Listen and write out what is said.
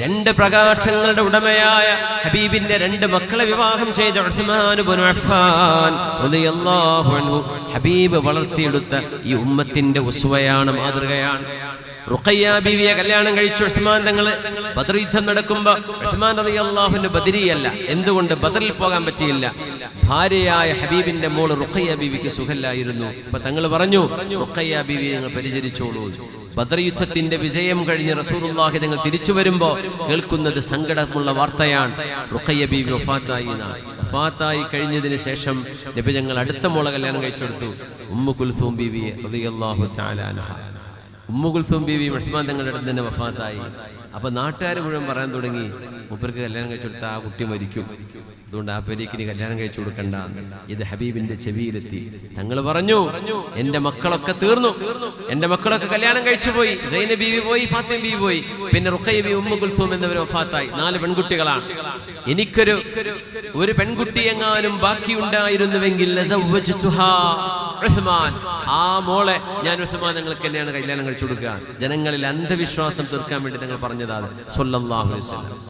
രണ്ട് പ്രകാശങ്ങളുടെ ഉടമയായ ഹബീബിന്റെ രണ്ട് മക്കളെ വിവാഹം ചെയ്ത ഹബീബ് വളർത്തിയെടുത്ത ഈ ഉമ്മത്തിന്റെ ഉസ്വയാണ് മാതൃകയാണ്. റുഖയ്യ ബീവിയെ കല്യാണം കഴിച്ചു ഉസ്മാൻ തങ്ങൾ ബദർ യുദ്ധം നടക്കുമ്പോ ഉസ്മാൻ റളിയല്ലാഹുവിന്റെ ബദരിയല്ല. എന്തുകൊണ്ട് ബദറിൽ പോകാൻ പറ്റിയില്ല? ഭാര്യയായ ഹബീബിന്റെ മോൾ റുഖയ്യ ബീവിക്ക് സുഖല്ലായിരുന്നു. അപ്പൊ തങ്ങൾ പറഞ്ഞു റുഖയ്യ ബീവി നിങ്ങൾ പരിചരിച്ചോളൂ. ബദർ യുദ്ധത്തിന്റെ വിജയം കഴിഞ്ഞ് റസൂലുള്ളാഹി നിങ്ങൾ തിരിച്ചു വരുമ്പോ കേൾക്കുന്നത് സങ്കടമുള്ള വാർത്തയാണ്. റുഖയ്യ ബീവി വഫാത്തായി. വഫാത്തായി കഴിഞ്ഞതിന് ശേഷം നബി ഞങ്ങൾ അടുത്ത മോളെ കല്യാണം കഴിച്ചെടുത്തു. ഉമ്മു കുൽസൂം ബീവിയെ റളിയല്ലാഹു ഉമ്മു കുൽസൂം ബീവി ഉസ്മാൻ തങ്ങളുടെ അടുത്ത് തന്നെ വഫാത്തായി. അപ്പൊ നാട്ടുകാർ മുഴുവൻ പറയാൻ തുടങ്ങി മൂപ്പർക്ക് കല്യാണം കഴിച്ചു കൊടുത്താൽ ആ കുട്ടി മരിക്കും. അതുകൊണ്ട് ആ പെരീക്കിന് കല്യാണം കഴിച്ചു കൊടുക്കണ്ട. ഇത് ഹബീബിന്റെ ചെവിയിലെത്തി. തങ്ങൾ പറഞ്ഞു എന്റെ മക്കളൊക്കെ തീർന്നു. എന്റെ മക്കളൊക്കെ കല്യാണം കഴിച്ചു പോയി. സൈന ബീവി പോയി ഫാത്തിം ബീവി പോയി. പിന്നെ റുക്കൈബി ഉമ്മു കുൽസൂം എന്നിവർ വഫാത്തായി. നാല് പെൺകുട്ടികളാണ്. എനിക്കൊരു ഒരു പെൺകുട്ടി എങ്ങാനും ബാക്കിയുണ്ടായിരുന്നുവെങ്കിൽ ഉസ്മാൻ ആ മോളെ ഞാൻ ഉസ്മാൻ നിങ്ങൾക്ക് തന്നെയാണ് കല്യാണം കഴിച്ചു കൊടുക്കുക. ജനങ്ങളിൽ അന്ധവിശ്വാസം തീർക്കാൻ വേണ്ടി നിങ്ങൾ പറഞ്ഞതാണ്. വസല്ലം.